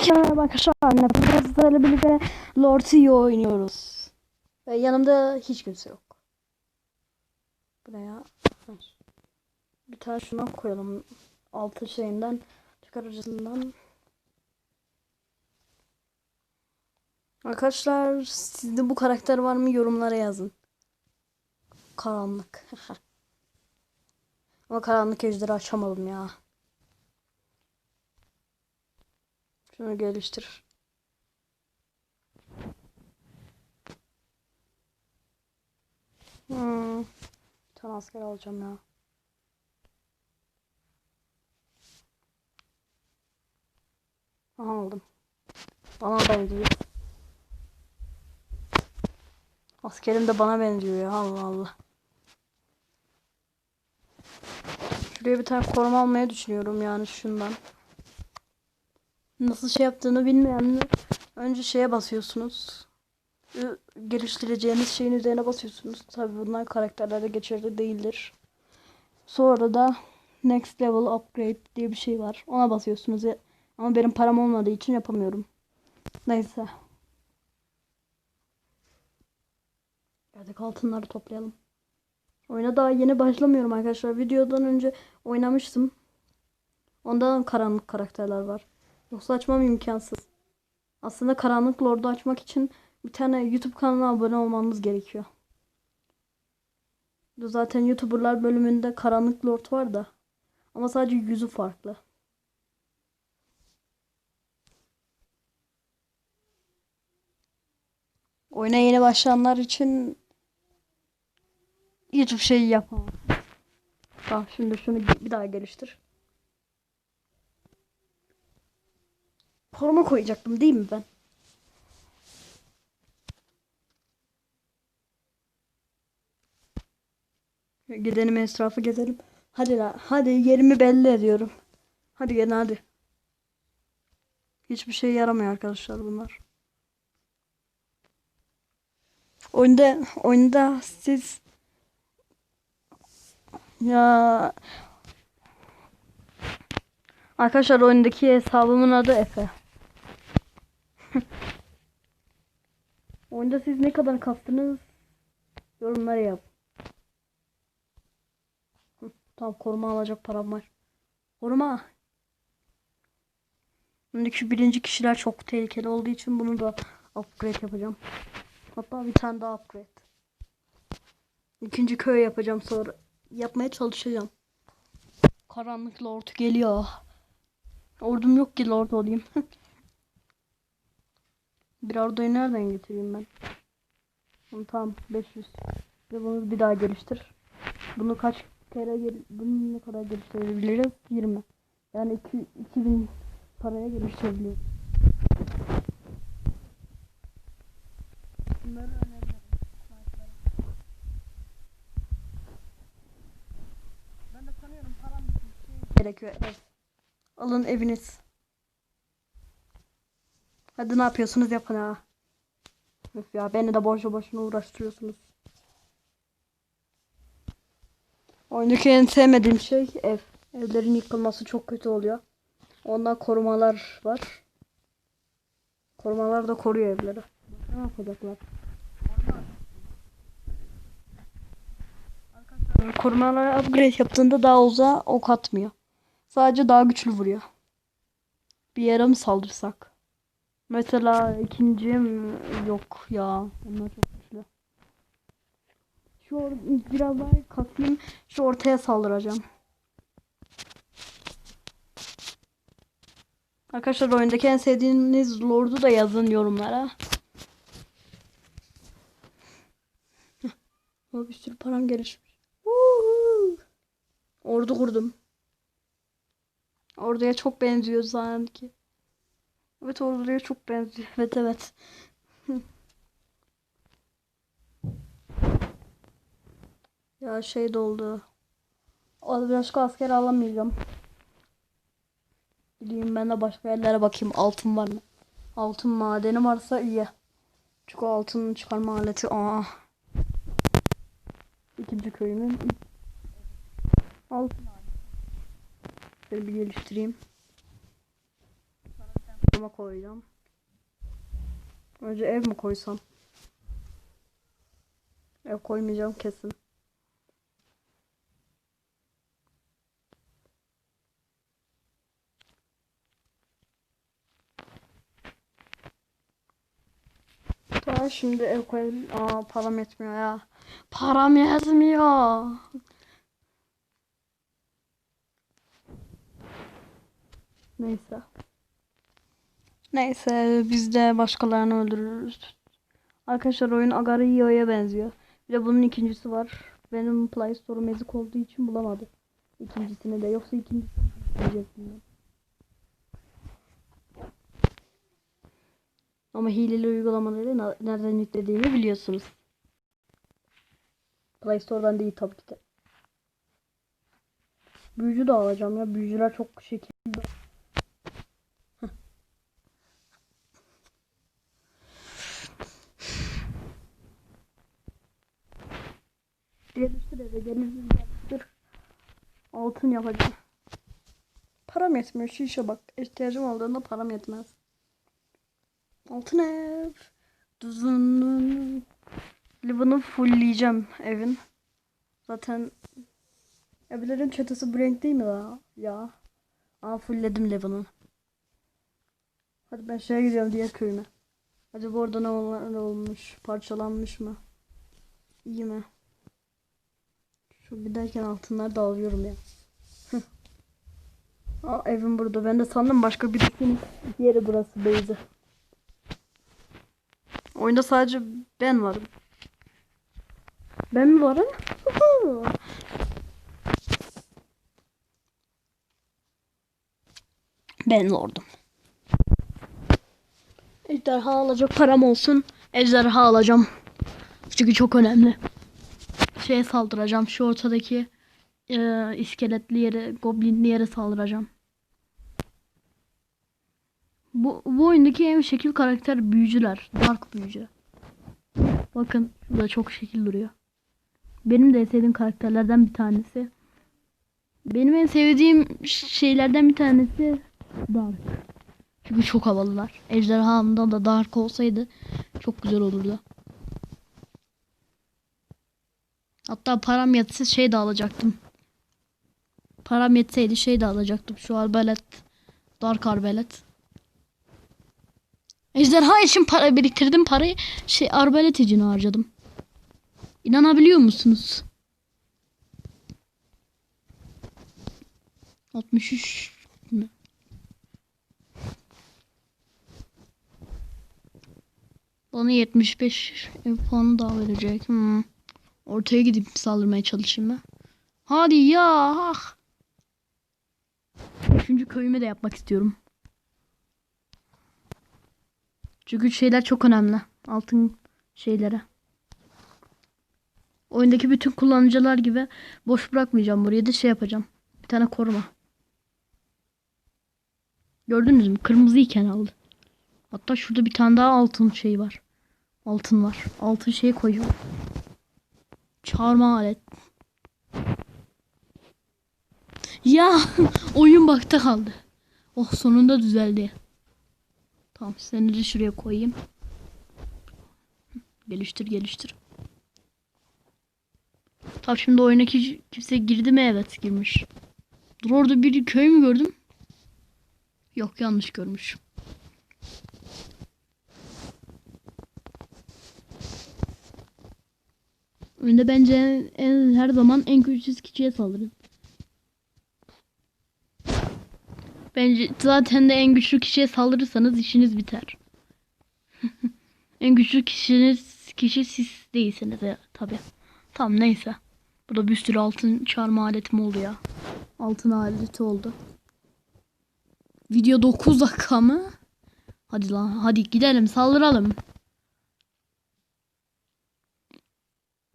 Merhaba arkadaşlar. Burada sizlerle birlikte Lord'u oynuyoruz. Ve yanımda hiç kimse yok. Buraya bir tane şuna koyalım. Altı şeyinden çıkarıcısından. Arkadaşlar sizde bu karakter var mı yorumlara yazın. Karanlık. Ama karanlık ejderi açamadım ya. Şunu geliştir. Hmm. Tane asker alacağım ya. Aha aldım. Bana benziyor. Askerim de bana benziyor ya Allah Allah. Şuraya bir tane koruma almayı düşünüyorum yani şundan. Nasıl şey yaptığını bilmeyenler önce şeye basıyorsunuz. Geliştireceğiniz şeyin üzerine basıyorsunuz. Tabi bunlar karakterlere geçerli değildir. Sonra da next level upgrade diye bir şey var. Ona basıyorsunuz. Ama benim param olmadığı için yapamıyorum. Neyse. Yerdeki altınları toplayalım. Oyuna daha yeni başlamıyorum arkadaşlar. Videodan önce oynamıştım. Ondan karanlık karakterler var. Yoksa açmam imkansız. Aslında Karanlık Lord'u açmak için bir tane YouTube kanalına abone olmanız gerekiyor. Zaten YouTuber'lar bölümünde Karanlık Lord var da. Ama sadece yüzü farklı. Oyuna yeni başlayanlar için hiçbir şey yapamam. Tamam şimdi şunu bir daha geliştir. Koruma koyacaktım değil mi ben? Gidelim etrafı gezelim. Hadi la, hadi yerimi belli ediyorum. Hadi gelin hadi. Hiçbir şey yaramıyor arkadaşlar bunlar. Oyunda oyunda siz ya Arkadaşlar oyundaki hesabımın adı Efe. Oyunda siz ne kadar kastınız yorumlara yap. Hı, Tamam koruma alacak param var. Koruma. Öndeki birinci kişiler çok tehlikeli olduğu için bunu da upgrade yapacağım. Hatta bir tane daha upgrade. İkinci köy yapacağım sonra. Yapmaya çalışacağım. Karanlık Lord geliyor. Ordum yok ki Lord olayım. bir orduyu nereden getireyim ben? Tamam, Tamam 500. Ve bunu bir daha geliştir. Bunu kaç kere gel bunu ne kadar geliştirebiliriz? 20. Yani 2 2000 paraya geliştirebiliyoruz. Bunları önemli. Ben de şey gerekiyor. Evet. Alın eviniz. Hadi ne yapıyorsunuz yapın ha. Öf ya beni de boşu boşuna uğraştırıyorsunuz. Oyundaki en sevmediğim şey ev. Evlerin yıkılması çok kötü oluyor. Ondan korumalar var. Korumalar da koruyor evleri. Ne yapacaklar? Korumalara upgrade yaptığında daha uzağa ok atmıyor. Sadece daha güçlü vuruyor. Bir yere mi saldırsak? Mesela ikincim yok ya. Onlar çok güçlü. Şu biraz daha kasayım. Şu ortaya saldıracağım. Arkadaşlar oyundaki en sevdiğiniz lordu da yazın yorumlara. Ama bir sürü param gelişmiş. Ordu kurdum. Orduya çok benziyor sanki. Evet orduya çok benziyor. Evet evet. ya şey doldu. O başka asker alamayacağım. Gideyim ben de başka yerlere bakayım. Altın var mı? Altın madeni varsa iyi. Çünkü altın çıkarma aleti. Aa. İkinci köyümün altın Şöyle bir geliştireyim. Yanıma koyacağım. Önce ev mi koysam? Ev koymayacağım kesin. Tamam şimdi ev koyalım. Aa param yetmiyor ya. Param yetmiyor. Neyse. Neyse biz de başkalarını öldürürüz. Arkadaşlar oyun Agario'ya benziyor. Bir de bunun ikincisi var. Benim Play Store'um ezik olduğu için bulamadım. İkincisini de. Yoksa ikincisini diyecektim. Ama hileli uygulamaları nereden yüklediğimi biliyorsunuz. Play Store'dan değil tabii ki de. Büyücü de alacağım ya. Büyücüler çok şekil. Geliştir eve geliştir geliştir. Altın yapacağım. Param yetmiyor şu işe bak. İhtiyacım olduğunda param yetmez. Altın ev. Düzünün. Bunu fullleyeceğim evin. Zaten evlerin çatısı bu renk değil mi ya? Ya. Aa fullledim Levan'ı. Hadi ben şeye gidiyorum diğer köyüme. Acaba orada ne olmuş? Parçalanmış mı? İyi mi? Şu giderken altınları da alıyorum ya. Aa evim burada. Ben de sandım başka birisinin yeri burası Beyzi. Oyunda sadece ben varım. Ben mi varım? Ben lordum. Ejderha alacak param olsun. Ejderha alacağım. Çünkü çok önemli. Şeye saldıracağım. Şu ortadaki e, iskeletli yere, goblinli yere saldıracağım. Bu, bu oyundaki en şekil karakter büyücüler. Dark büyücü. Bakın şurada çok şekil duruyor. Benim de sevdiğim karakterlerden bir tanesi. Benim en sevdiğim şeylerden bir tanesi Dark. Çünkü çok havalılar. Ejderhamda da Dark olsaydı çok güzel olurdu. Hatta param yetse şey de alacaktım. Param yetseydi şey de alacaktım. Şu arbalet. Dark arbalet. Ejderha için para biriktirdim. Parayı şey arbalet için harcadım. İnanabiliyor musunuz? 63 mi? Bana 75 ev puanı daha verecek. Hmm. Ortaya gidip saldırmaya çalışayım ben. Hadi ya. ah. Üçüncü köyümü de yapmak istiyorum. Çünkü şeyler çok önemli. Altın şeylere. Oyundaki bütün kullanıcılar gibi boş bırakmayacağım. Buraya da şey yapacağım. Bir tane koruma. Gördünüz mü? Kırmızı iken aldı. Hatta şurada bir tane daha altın şey var. Altın var. Altın şey koyuyorum. Çağırma. Ya oyun bakta kaldı. Oh sonunda düzeldi. Tamam seni de şuraya koyayım. Geliştir geliştir. Tamam şimdi oyuna ki- kimse girdi mi? Evet girmiş. Dur orada bir köy mü gördüm? Yok yanlış görmüş. Oyunda bence en, her zaman en güçsüz kişiye saldırın. Bence zaten de en güçlü kişiye saldırırsanız işiniz biter. en güçlü kişiniz kişi siz değilsiniz ya tabi. Tamam neyse. Burada bir sürü altın çarmı aletim oldu ya. Altın aleti oldu. Video 9 dakika mı? Hadi lan hadi gidelim saldıralım.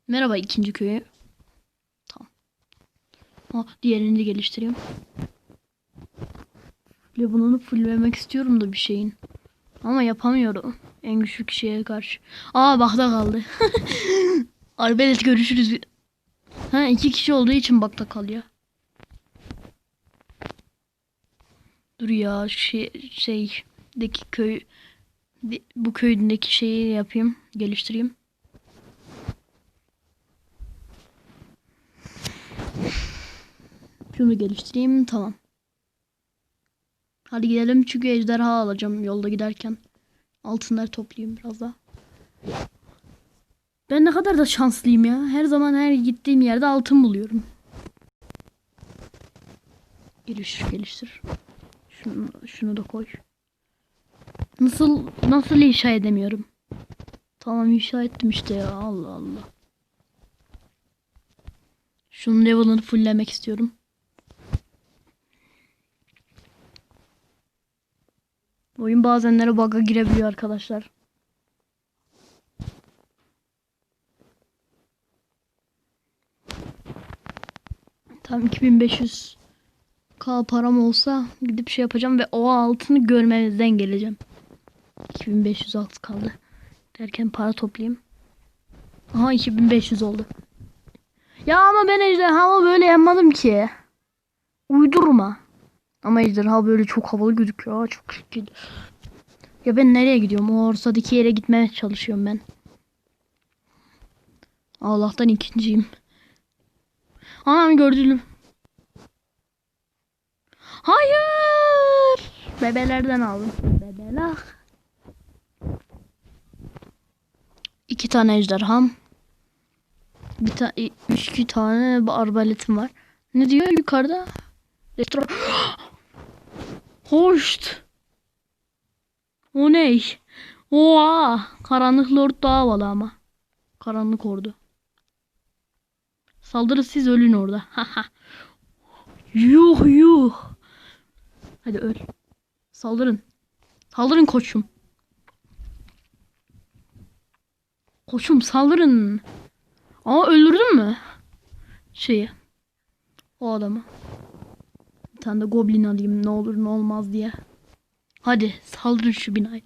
Merhaba ikinci köye. Tamam. Ha, diğerini de geliştireyim. Level'ını fulllemek istiyorum da bir şeyin. Ama yapamıyorum. En güçlü kişiye karşı. Aa bakta kaldı. Arbelet görüşürüz. Ha iki kişi olduğu için bakta kalıyor. Dur ya şey, şey deki köy bu köydeki şeyi yapayım, geliştireyim. Şunu geliştireyim, tamam. Hadi gidelim çünkü ejderha alacağım yolda giderken. Altınları toplayayım biraz daha. Ben ne kadar da şanslıyım ya. Her zaman her gittiğim yerde altın buluyorum. Geliştir geliştir. Şunu, şunu da koy. Nasıl nasıl inşa edemiyorum? Tamam inşa ettim işte ya. Allah Allah. Şunun level'ını fulllemek istiyorum. Oyun bazenlere bug'a girebiliyor arkadaşlar. Tam 2500 K param olsa gidip şey yapacağım ve o altını görmemezden geleceğim. 2500 alt kaldı. Derken para toplayayım. Aha 2500 oldu. Ya ama ben ejderhamı böyle yapmadım ki. Uydurma. Ama ejderha böyle çok havalı gözüküyor. Çok şekil. Ya ben nereye gidiyorum? O ortadaki yere gitmeye çalışıyorum ben. Allah'tan ikinciyim. Anam gördüm. Hayır. Bebelerden aldım. Bebeler. İki tane ejderham. Bir tane, üç iki tane arbaletim var. Ne diyor yukarıda? Restoran. Hoşt. O ne? Oha. Karanlık lord daha havalı ama. Karanlık ordu. Saldırı siz ölün orada. yuh yuh. Hadi öl. Saldırın. Saldırın koçum. Koçum saldırın. Aa öldürdün mü? Şeyi. O adamı. Tane de goblin alayım ne olur ne olmaz diye. Hadi saldırın şu binayı.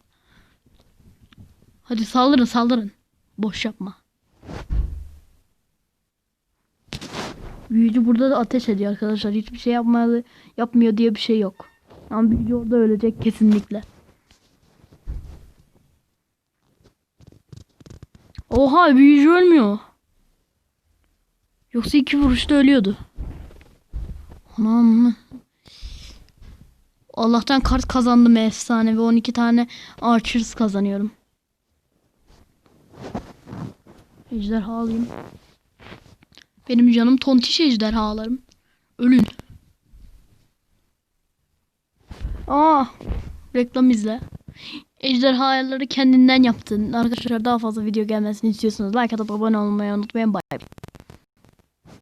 Hadi saldırın saldırın. Boş yapma. Büyücü burada da ateş ediyor arkadaşlar. Hiçbir şey yapmadı, yapmıyor diye bir şey yok. Ama büyücü orada ölecek kesinlikle. Oha büyücü ölmüyor. Yoksa iki vuruşta ölüyordu. Anam. Allah'tan kart kazandım efsane ve 12 tane Archers kazanıyorum. Ejderha alayım. Benim canım tontiş ejderhalarım. Ölün. Aa, reklam izle. Ejderhaları kendinden yaptın. Arkadaşlar daha fazla video gelmesini istiyorsanız like atıp abone olmayı unutmayın. Bye.